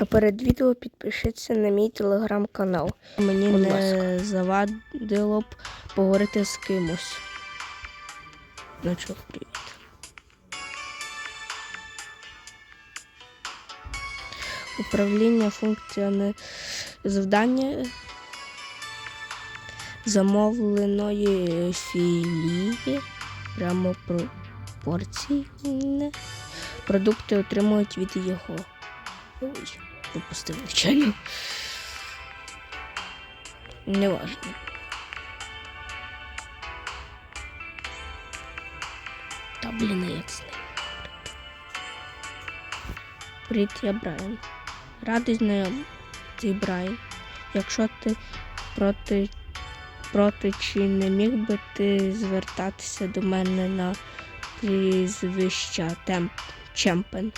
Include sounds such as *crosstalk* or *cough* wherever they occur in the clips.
А перед відео підпишіться на мій телеграм-канал. Мені Будь не завадило б поговорити з кимось. Ну чого, привіт. Управління функціями завдання замовленої філії прямо пропорційне. Продукти отримують від його. Ой, пропустив навчання. Неважно. Та блін, як з ним. Привіт, я Брайан. Радий знайомитися, Брайан. Якщо ти проти, проти чи не міг би ти звертатися до мене на прізвища Темп Чемпен?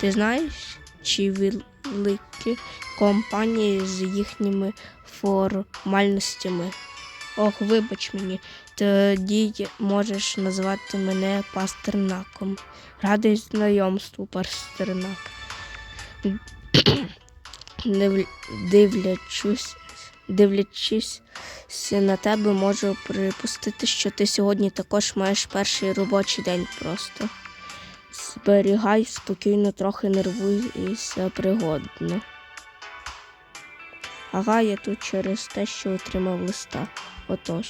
Ти знаєш, чи великі компанії з їхніми формальностями? Ох, вибач мені, тоді можеш назвати мене пастернаком. Радий знайомству, пастернак. *clears throat* Див- Дивлячись, дивлячись на тебе, можу припустити, що ти сьогодні також маєш перший робочий день просто. Зберігай спокійно, трохи нервуйся пригодно. Ага, я тут через те, що отримав листа. Отож,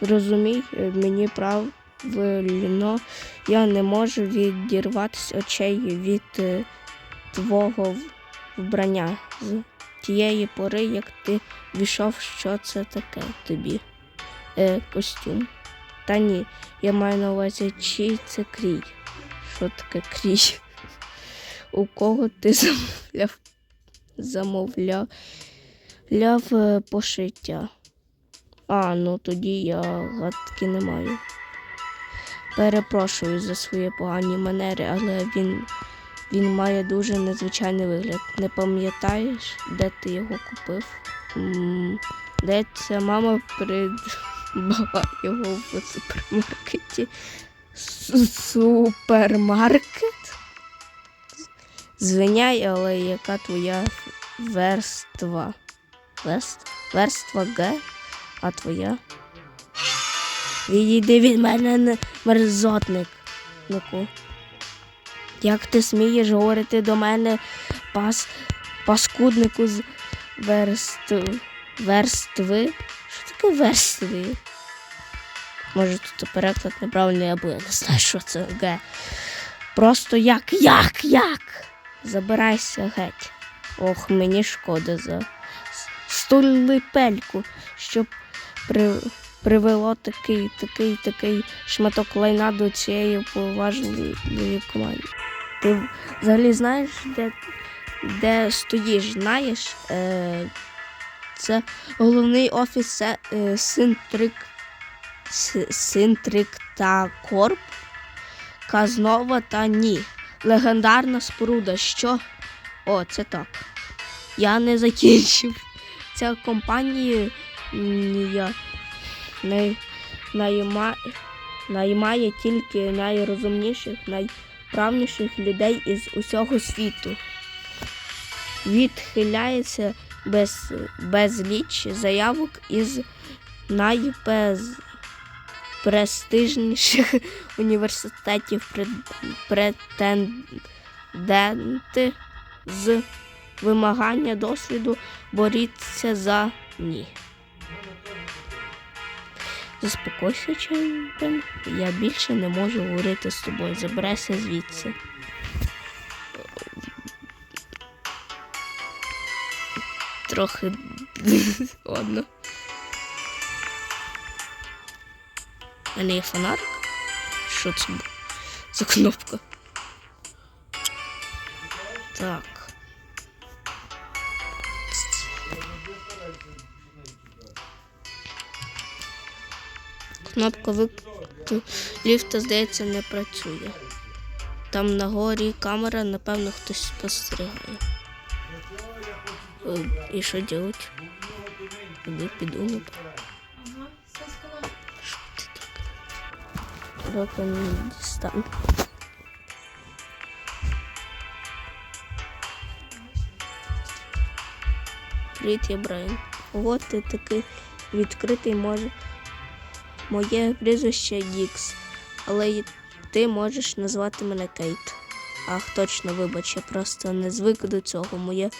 зрозумій, е, мені правильно, я не можу відірватися очей від е, твого вбрання. З тієї пори, як ти війшов, що це таке тобі? Е, костюм. Та ні, я маю на увазі, чи це крій. Що таке крій? У кого ти замовляв? Замовляв ляв е, пошиття. А, ну тоді я гадки не маю. Перепрошую за свої погані манери, але він, він має дуже незвичайний вигляд. Не пам'ятаєш, де ти його купив? М, Де ця мама придбала його в супермаркеті? Супермаркет? Звиняй, але яка твоя верства? Верст? Верства Г? А твоя? Відійди від мене не- мерзотник. Нику. Як ти смієш говорити до мене пас, паскуднику з верст, верстви? Верстви? Може тут переклад неправильний або я не знаю, що це Г. Просто як, як, як? Забирайся геть. Ох, мені шкода за столипельку, щоб при, привело такий, такий, такий шматок лайна до цієї поважної команди. Ти взагалі знаєш, де, де стоїш, знаєш? Е, це головний офіс е, Синтрик, Синтрик та Корп, Казнова та Ні. Легендарна споруда. Що? О, це так. Я не закінчив. Ця компанія не найма, наймає тільки найрозумніших, найправніших людей із усього світу. Відхиляється без, безліч заявок із найпрестижніших *laughs* університетів претенденти з вимагання досвіду боріться за ні. Заспокойся, Чемпен. Я більше не можу говорити з тобою. Забирайся звідси. Трохи *laughs* ладно. А не є фонарик? Що це за кнопка? Так. Кнопка виклику ліфта, здається, не працює. Там на горі камера, напевно, хтось спостерігає. Э, и что делать? Я піду на Ага, все сказала. Я Брайан. От ти такий відкритий може. Моє прізвище Дікс, але ти можеш назвати мене Кейт. Ах, точно, вибач, я просто не звик до цього. Моє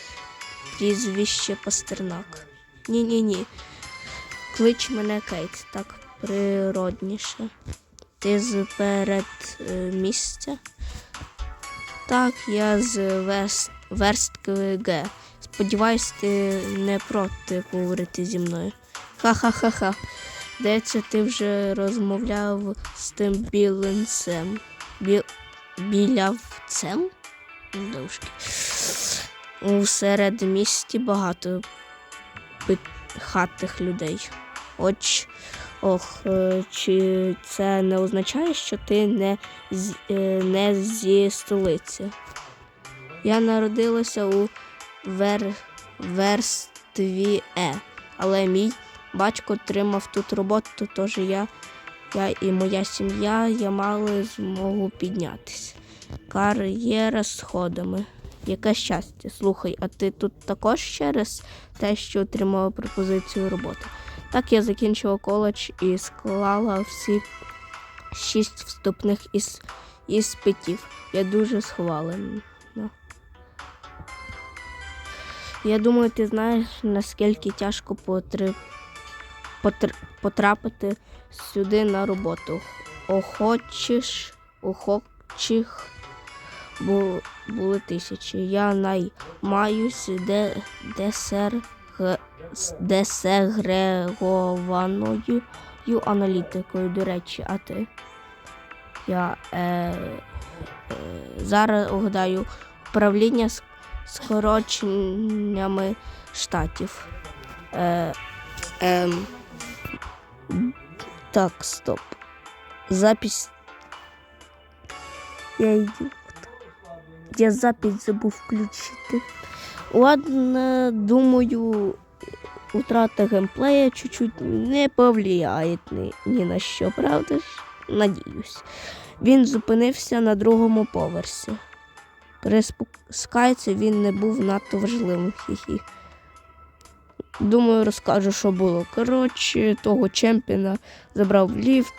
прізвище Пастернак. Ні-ні-ні. Клич мене Кейт, так природніше. Ти з передмістя? Так, я з Вест... Верстки Г. Сподіваюсь, ти не проти говорити зі мною. Ха-ха-ха-ха. Здається, ти вже розмовляв з тим біленцем. Бі... Білявцем? Довжки. У середмісті багато хатих людей. Оч, ох, е, чи це не означає, що ти не, е, не зі столиці? Я народилася у вер... верстві Е, але мій батько отримав тут роботу, тож я, я і моя сім'я я мали змогу піднятися. Кар'єра сходами. Яке щастя. Слухай, а ти тут також через те, що отримала пропозицію роботи? Так я закінчила коледж і склала всі шість вступних іс... іспитів. Я дуже схвалена. Я думаю, ти знаєш, наскільки тяжко потри... потр... потрапити сюди на роботу. Охочеш, охочих бу... були тисячі. Я наймаюсь де... десер... десегрегованою аналітикою, до речі, а ти? Я е... Е... зараз угадаю управління з скороченнями штатів. Е... Ем... Так, стоп. Запись. Я ідіот. Я запись забув включити. Ладно, думаю, утрата геймплея чуть-чуть не повлияє ні, на що, правда ж? Надіюсь. Він зупинився на другому поверсі. При спускайці він не був надто важливим. Хі-хі. Думаю, розкажу, що було. Коротше, того чемпіона забрав ліфт,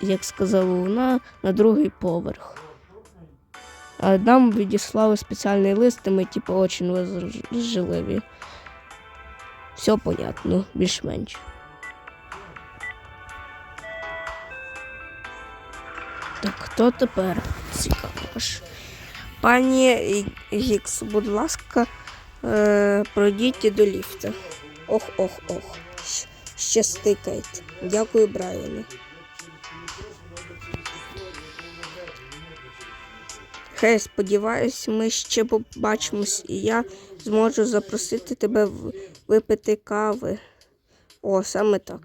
як сказала вона, на другий поверх. Нам відіслали спеціальний лист, і ми, типу, очень важливі. Все понятно, більш-менш. Так, хто тепер? Цікаво. Пані Гікс, будь ласка, е, пройдіть до ліфта. Ох, ох, ох. Щ- Щасти, Кейт. Дякую, Брайане. Хей, сподіваюсь, ми ще побачимось, і я зможу запросити тебе випити кави. О, саме так.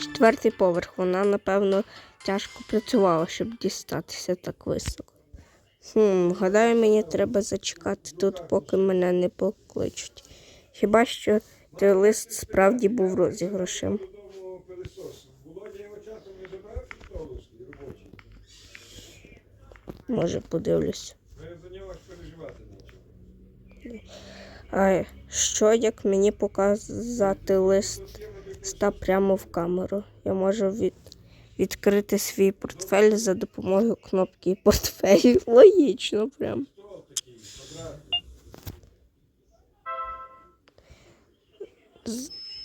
Четвертий поверх. Вона, напевно, тяжко працювала, щоб дістатися так високо. Хм, гадаю, мені треба зачекати тут, поки мене не покличуть. Хіба що той лист справді був розіграшем. Може, подивлюсь. А що як мені показати лист ста прямо в камеру? Я можу від... відкрити свій портфель за допомогою кнопки портфель. *laughs* Логічно прям.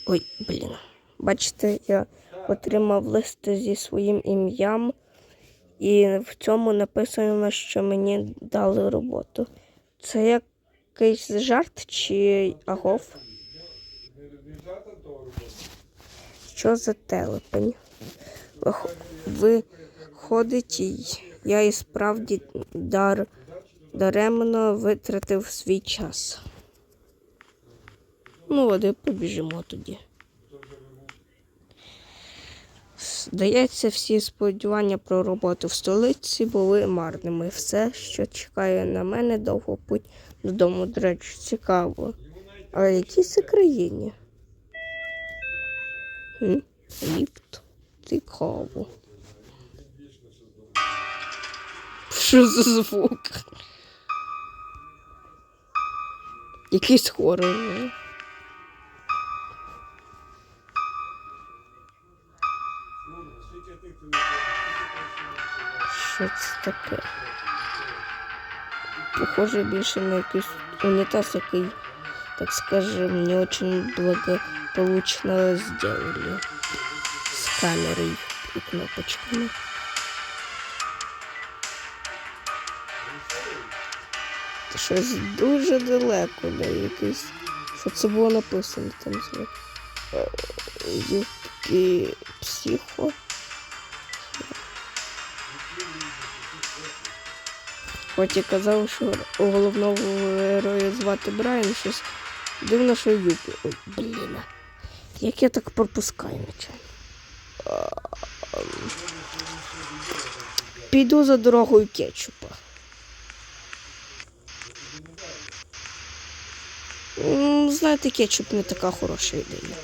Ой, блін. Бачите, я отримав лист зі своїм ім'ям, і в цьому написано, що мені дали роботу. Це якийсь жарт чи агов? Що за телепень? Вих- Виходить, я і справді дар... даремно витратив свій час. Ну, от побіжимо тоді. Здається, всі сподівання про роботу в столиці були марними. Все, що чекає на мене, довго путь додому. До речі, цікаво. А в якій це країні? Хм? Ліфт. Цікаво. Що за звук? Якийсь хорор. Що це таке? Похоже більше на якийсь унітаз, який, так скажем, не очень благополучно сделали. З камерою і кнопочками. Щось дуже далеко, да, якийсь. Що це було написано там зверху? Е, психо. Хоч і казав, що головного героя звати Брайан, щось дивно, що Юпі. Ой, блін. Як я так пропускаю нечайно. Ем. Піду за дорогою кетчупа. Знаєте, кетчуп не така хороша ідея.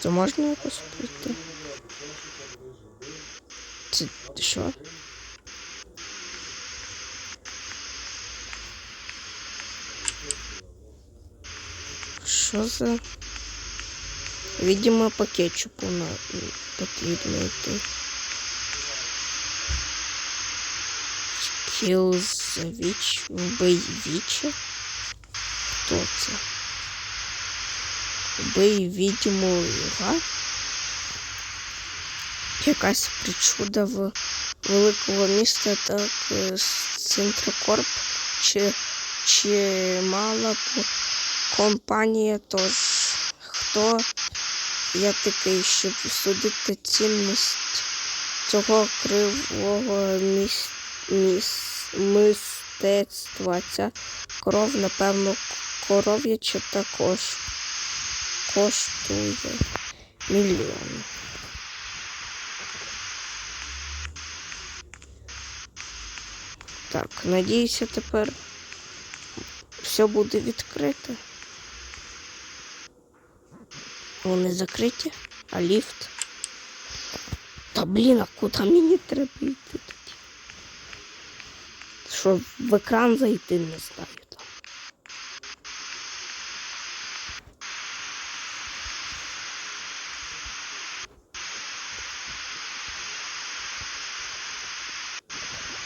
Це можна якось пройти? Це що? Що за? Видимо, по кетчупу на м, потрібно йти. Кілзвіч, вбий вічі. Хто це? Вбий відьму га? Якась причуда в великого міста, так е, Центрокорп чи, чи мала б компанія, тож хто я такий, щоб судити цінність цього кривого міс, міс, мистецтва. Ця кров, напевно, коров'яча також коштує мільйони. Так, надіюся, тепер все буде відкрите. Вони закриті, а ліфт. Та блін, а куди мені треба йти тоді? Що в екран зайти не знаю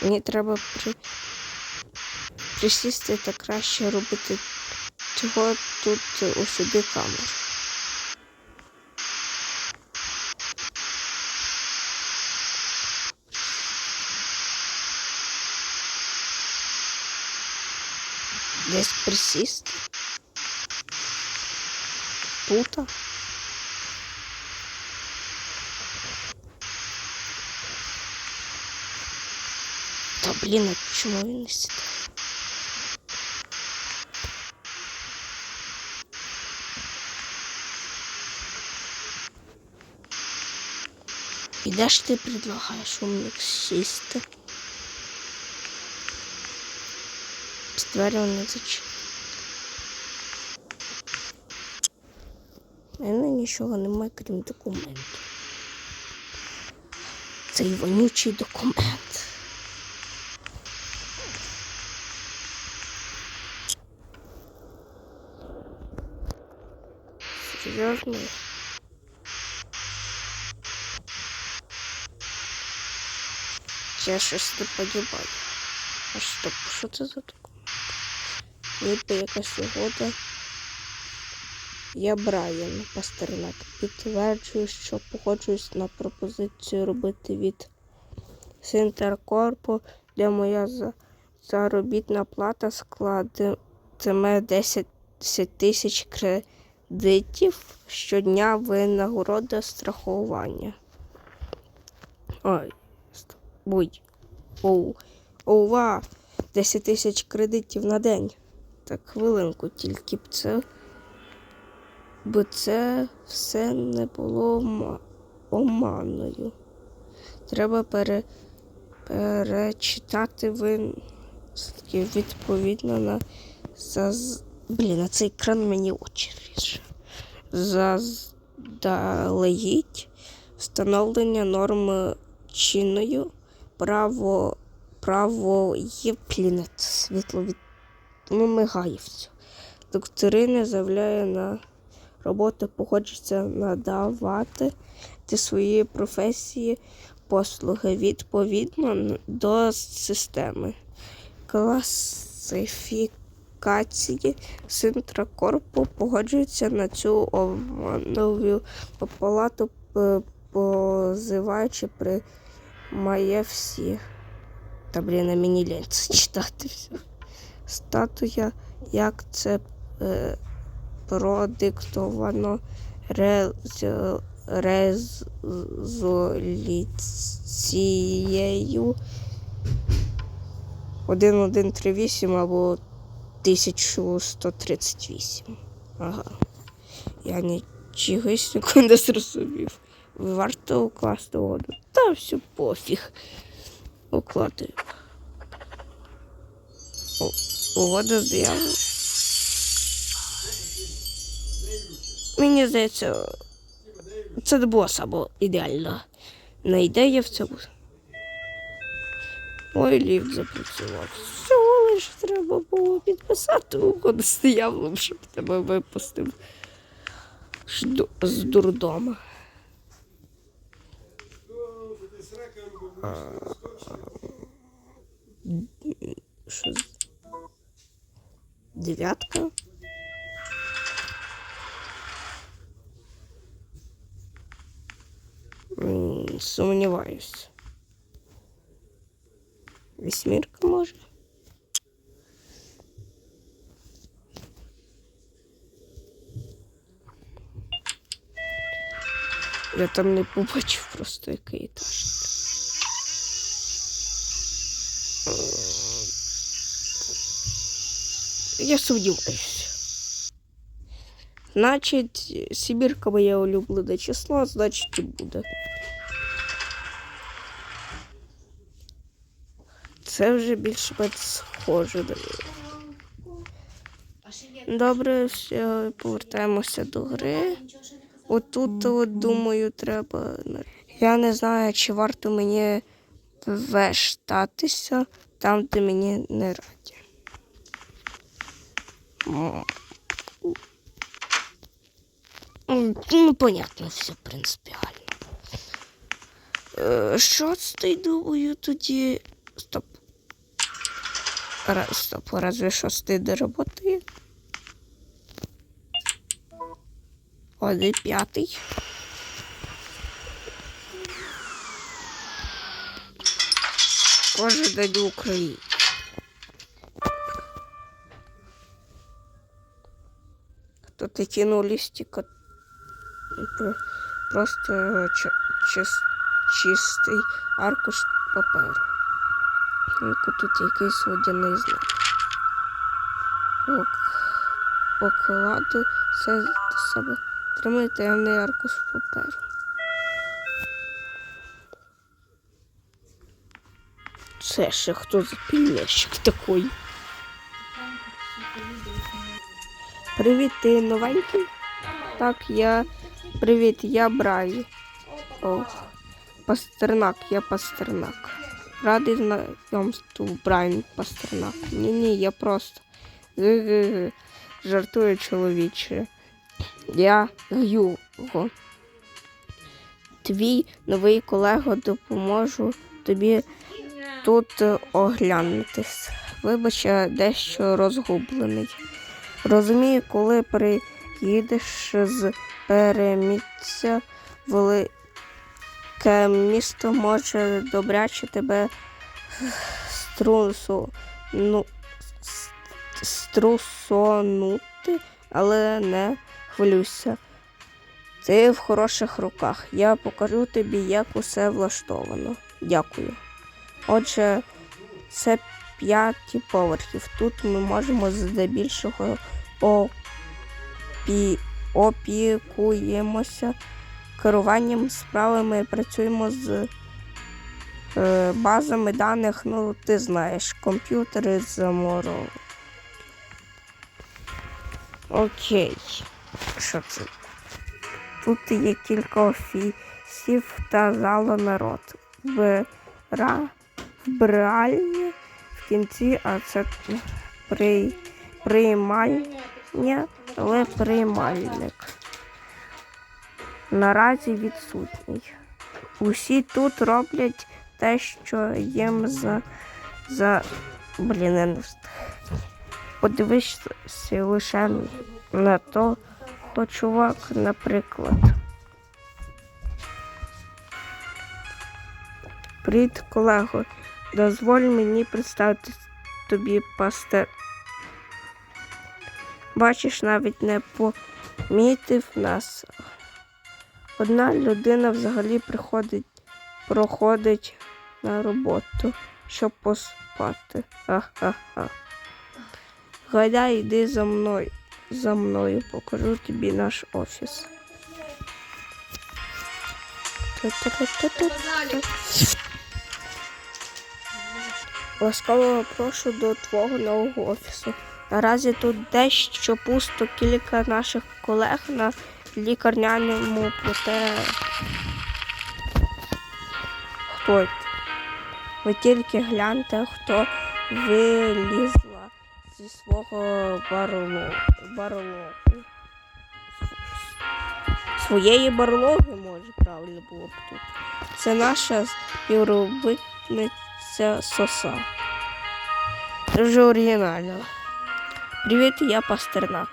Мені треба при... присісти та краще робити чого тут е, усюди камер. Десь присісти. Тут. Блін, а чому він не сідає? І де ж ти предлагаєш умник сісти? З двері він не зачинить. У мене нічого немає, крім документів. Цей вонючий документ. Серйозно? Я щось не подібаю. А стоп, що це за документ? Ніби якась угода. Я Брайан Пастернак. Підтверджую, що погоджуюсь на пропозицію робити від Синтеркорпу, де моя заробітна плата складатиме 10 тисяч кредитів щодня винагорода страхування. Ой. Оу. Ова. 10 тисяч кредитів на день. Так, хвилинку, тільки б це. Бо це все не було оманою. Треба пере, перечитати вински відповідно на заз... Блін, а цей екран мені очі ріже. Заздалегідь встановлення норм Німеччиною право право є блін, це світло від ну, мигає. Докторина заявляє на роботу, погоджується надавати ти свої професії послуги відповідно до системи класифікації Синтракорпу погоджується на цю оманову палату, позиваючи приймає всі. Та блін, а мені лень це читати все. Статуя, як це е, продиктовано рез- резолюцією 1138 або 1138. Ага. Я нічогось не зрозумів. Варто укласти воду. Та все пофіг. Укладаю. Угода з дияволом. Мені здається, це не було саме ідеально. Не ідея в цьому. Ой, ліфт запрацював. Всього лиш треба було підписати угоду з дияволом, щоб тебе випустив з дурдома. Що Дев'ятка. Сумніваюсь. Вісьмірка може. Я там не побачив просто який етаж. Я сумніваюся. Значить, Сибірка моє улюблене число, значить і буде. Це вже більш-менш схоже. на- Добре, все, повертаємося до гри. Отут, от, думаю, треба. Я не знаю, чи варто мені вештатися там, де мені не раді. Ну, понятно, все принципіально. Е, Шостий, думаю, тоді. Стоп. Ра- Стоп, разве шостий не работає? Один п'ятий. Кожен день в Україні. Хто такі ну листика? Просто чистий аркуш паперу. Тут якийсь водяний знак. Ок. Покладу це до себе. Тримай таємний аркуш паперу. Це ще хто за пільничок такий? Привіт, ти новенький? Так, я. Привіт, я Брай. О, Пастернак, я Пастернак. Радий знайомству, Брайан Пастернак. Ні, ні, я просто. *laughs* Жартую чоловіче. Я Гюго. Твій новий колега допоможу тобі тут е, оглянутись. Вибач, дещо розгублений. Розумію, коли приїдеш з переміття велике місто може добряче тебе струсу, ну, струсонути, але не хвилюйся. Ти в хороших руках. Я покажу тобі, як усе влаштовано. Дякую. Отже, це п'яті поверхів. Тут ми можемо здебільшого опі... опікуємося керуванням справами, працюємо з е, базами даних. Ну, ти знаєш, комп'ютери заморов. Окей. Що це? Тут є кілька офісів та зала народ. вбира, вбиральні в кінці, а це при, приймальня, але приймальник. Наразі відсутній. Усі тут роблять те, що їм за. за... Блін, не встиг. Подивишся лише на то, хто чувак, наприклад. Привіт, колего. Дозволь мені представити тобі пастер. Бачиш, навіть не помітив нас. Одна людина взагалі приходить, проходить на роботу, щоб поспати. Ха-ха-ха. Гайда, йди за мною. За мною покажу тобі наш офіс. Ласкаво прошу до твого нового офісу. Наразі тут дещо пусто кілька наших колег на лікарняному, проте хто? Ви тільки гляньте, хто вилізла зі свого барлогу. барлогу. Своєї барлоги, може, правильно було б тут. Це наша співробітниця Соса. Дуже оригінально. Привіт, я Пастернак.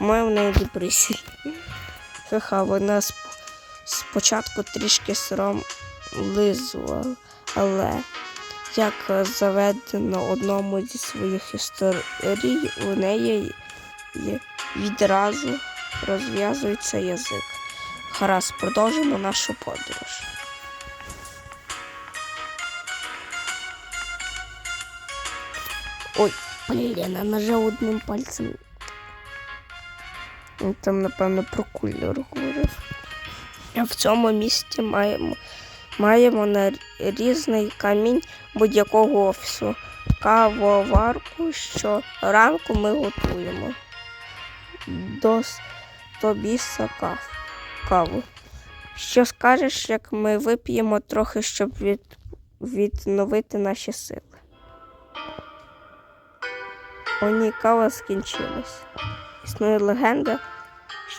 Маю в неї депресія. Ха-ха, вона спочатку трішки соромлизувала, але як заведено одному зі своїх історій, у неї відразу розв'язується язик. Гаразд, продовжимо нашу подорож. Ой, блін, я нажав одним пальцем. Там, напевно, про кулер говорив. В цьому місті маємо, маємо на різний камінь будь-якого офісу. Кавоварку, що ранку ми готуємо. До, до каву. Що скажеш, як ми вип'ємо трохи, щоб від, відновити наші сили? О, ні, кава скінчилась. Існує легенда,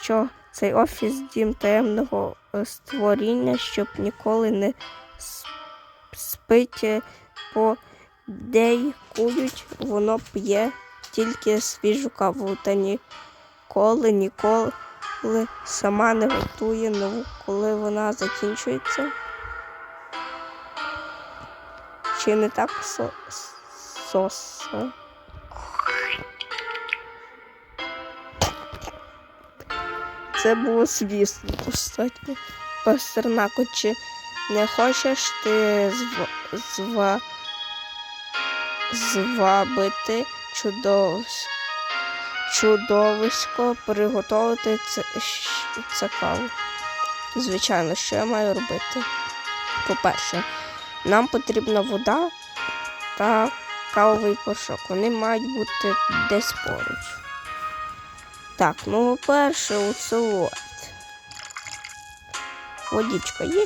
що цей офіс дім таємного створіння, щоб ніколи не спить, е, подейкують, воно п'є тільки свіжу каву та ніколи, ніколи сама не готує нову, коли вона закінчується. Чи не так со- Це було звісно достатньо. Пастернаку, чи не хочеш ти зва, зва, звабити чудовисько, чудовисько приготувати це, каву? Звичайно, що я маю робити? По-перше, нам потрібна вода та кавовий порошок. Вони мають бути десь поруч. Так, ну перше село. Водичка є.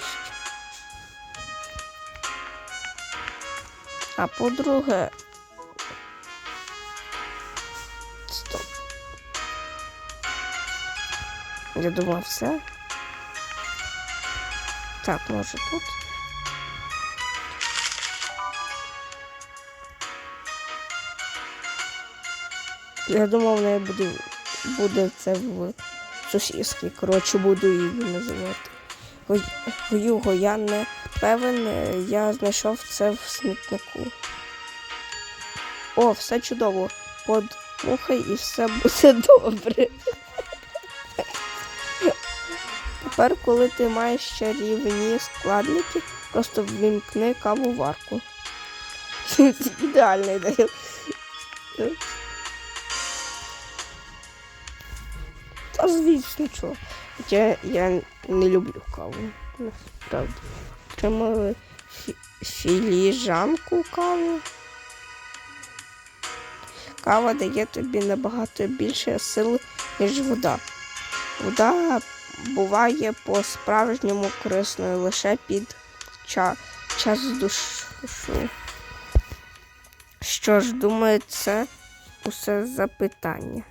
А по-друге. Стоп. Я думав все. Так, може тут. Я думав, в неї буде, буде це в сусідській. Коротше, буду її називати. Го- Гюго, я не певен, е, я знайшов це в смітнику. О, все чудово. Подмухай і все буде *laughs* добре. Тепер, коли ти маєш чарівні складники, просто ввімкни кавоварку. *laughs* Ідеальна ідея. Та звісно, чого. Я, я не люблю каву. Насправді. Тримали фі- філіжанку каву. Кава дає тобі набагато більше сил, ніж вода. Вода буває по-справжньому корисною лише під ча- час душу. Що ж, думаю, це усе запитання.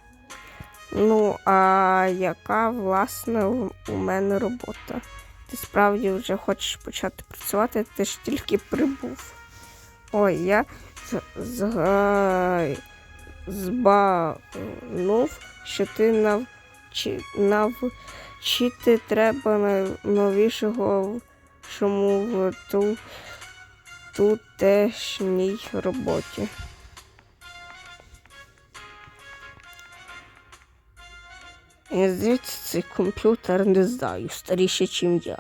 Ну, а яка власне у мене робота? Ти справді вже хочеш почати працювати, ти ж тільки прибув. Ой, я з- збагнув, що ти навчи, навчити треба найновішого чому в ту, тутешній роботі. Здається, цей комп'ютер не знаю, старіший, ніж я.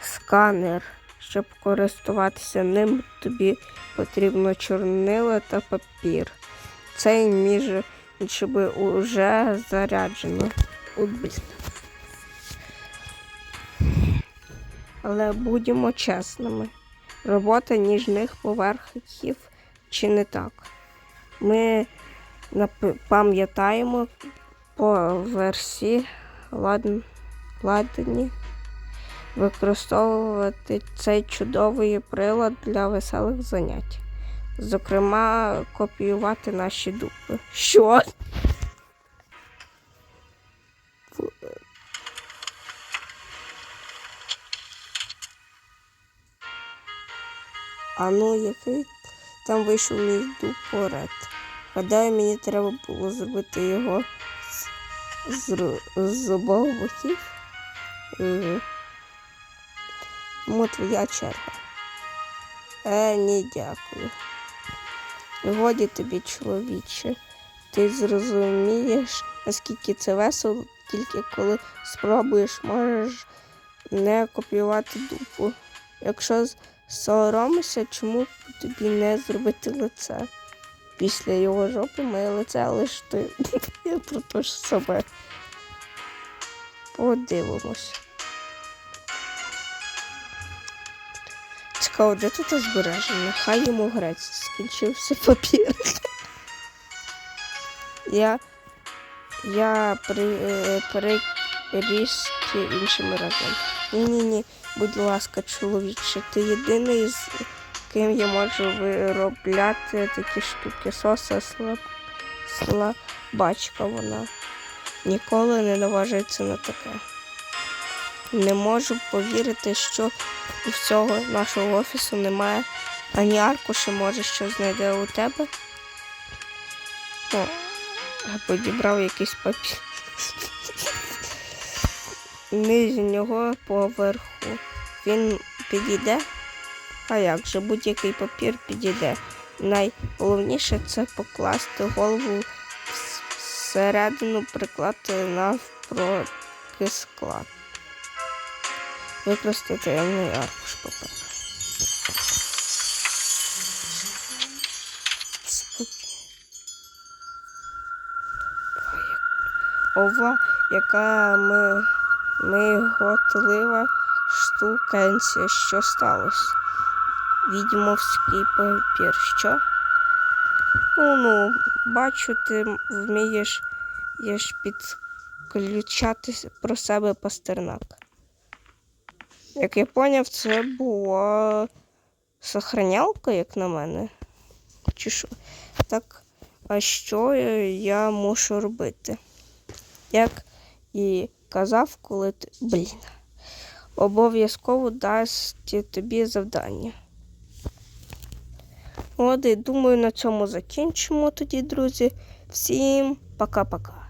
Сканер. Щоб користуватися ним, тобі потрібно чорнила та папір. Цей між іншими уже заряджено. Але будемо чесними. Робота ніжних поверхів чи не так. Ми пам'ятаємо по ладн- ладні використовувати цей чудовий прилад для веселих занять. Зокрема, копіювати наші дупи. Що? А ну, який там вийшов мій дупорет. Гадаю, мені треба було зробити його з, з, обох боків. Е, Тому твоя черга. Е, ні, дякую. Годі тобі, чоловіче. Ти зрозумієш, наскільки це весело, тільки коли спробуєш, можеш не копіювати дупу. Якщо соромишся, чому б тобі не зробити лице? Після його жопи моє лице, ж ти *laughs* я про те ж саме. Подивимось. Цікаво, де тут збереження? Хай йому грець скінчився папір. *laughs* Я. Я е, перерізки іншими разом. Ні-ні-ні, будь ласка, чоловіче, ти єдиний, з ким я можу виробляти такі штуки. Соса слаб, слабачка вона. Ніколи не наважується на таке. Не можу повірити, що у всього нашого офісу немає ані аркуша, може, що знайде у тебе. О, я підібрав якийсь папір. Нижнього поверху. Він підійде. А як же будь-який папір підійде. Найголовніше це покласти голову всередину, прикласти навпроти склад. Використати таємний аркуш паперу. Ова, яка ми, миготлива штукенція, що сталося? Відьмовський папір. Що? Ну, ну, бачу, ти вмієш єш підключати про себе пастернак. Як я поняв, це була сохранялка, як на мене. Чи що? Так, а що я мушу робити? Як і казав, коли ти. Блін. Обов'язково дасть тобі завдання. От і думаю, на цьому закінчимо тоді, друзі. Всім пока-пока.